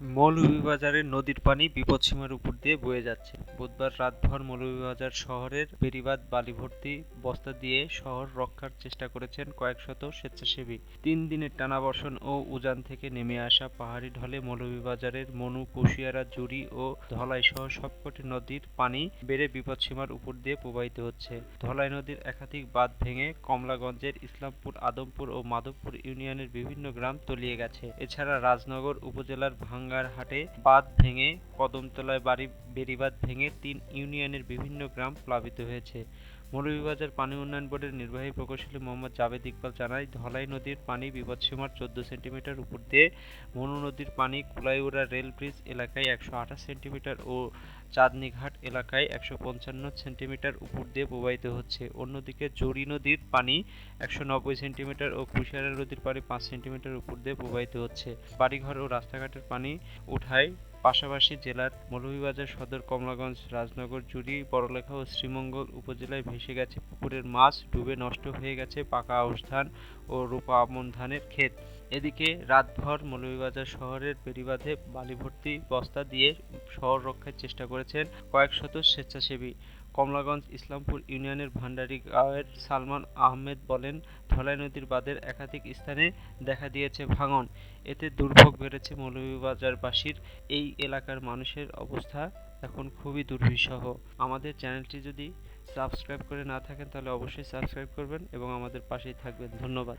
মৌলভীবাজারের নদীর পানি বিপদসীমার উপর দিয়ে বয়ে যাচ্ছে। বুধবার রাতভর মৌলভীবাজার শহরের বেড়িবাঁধ, বালিভর্তি বস্তা দিয়ে শহর রক্ষার চেষ্টা করেছেন কয়েক শত স্বেচ্ছাসেবী। তিন দিনের টানা বর্ষণ ও উজান থেকে নেমে আসা পাহাড়ি ঢলে মৌলভীবাজারের মনু, কুশিয়ারা, জুড়ি ও ধলাই সহ সবকটি নদীর পানি বেড়ে বিপদসীমার উপর দিয়ে প্রবাহিত হচ্ছে। ধলাই নদীর একাধিক বাঁধ ভেঙে কমলাগঞ্জের ইসলামপুর, আদমপুর ও মাধবপুর ইউনিয়নের বিভিন্ন গ্রাম তলিয়ে গেছে। এছাড়া রাজনগর উপজেলার ভাঙ্গারহাটে বাঁধ ভেঙে কদমতলায় বাড়ি বেড়িবাঁধ ভেঙে তিন ইউনিয়নের বিভিন্ন গ্রাম প্লাবিত হয়েছে। মৌলভীবাজার পানি উন্নয়ন বোর্ডের নির্বাহী প্রকৌশলী মোহাম্মদ জাভেদ ইকবাল জানায়, ধলাই নদীর পানি বিপদসীমার চোদ্দ সেন্টিমিটার উপর দিয়ে মনু নদীর পানি কুলাইউড়া রেল ব্রিজ এলাকায় একশো আঠাশ সেন্টিমিটার ও চাঁদনীঘাট এলাকায় একশো পঞ্চান্ন সেন্টিমিটার উপর দিয়ে প্রবাহিত হচ্ছে। অন্যদিকে জড়ি নদীর পানি একশো নব্বই সেন্টিমিটার ও কুশিয়ারা নদীর পানি পাঁচ সেন্টিমিটার উপর দিয়ে প্রবাহিত হচ্ছে। বাড়িঘর ও রাস্তাঘাটের পানি উঠায় পাশাপাশি জেলার মৌলভীবাজার সদর, কমলাগঞ্জ, রাজনগর, জুড়ি, বড়লেখা ও শ্রীমঙ্গল উপজেলায় ভেসে গেছে পুকুরের মাছ, ডুবে নষ্ট হয়ে গেছে পাকা আউশ ধান ও রূপা আমন ধানের ক্ষেত। এদিকে রাতভর মৌলভীবাজার শহরের বেড়িবাঁধে বালিভর্তি বস্তা দিয়ে শহর রক্ষার চেষ্টা করেছেন কয়েক শত স্বেচ্ছাসেবী। কমলাগঞ্জ ইসলামপুর ইউনিয়নের ভান্ডারি গাঁয়ের সালমান আহমেদ বলেন, ধলাই নদীর বাঁধের একাধিক স্থানে দেখা দিয়েছে ভাঙন। এতে দুর্ভোগ বেড়েছে মৌলভীবাজারবাসীর। এই এলাকার মানুষের অবস্থা এখন খুবই দুর্বিষহ। আমাদের চ্যানেলটি যদি সাবস্ক্রাইব করে না থাকেন, তাহলে অবশ্যই সাবস্ক্রাইব করবেন এবং আমাদের পাশেই থাকবেন। ধন্যবাদ।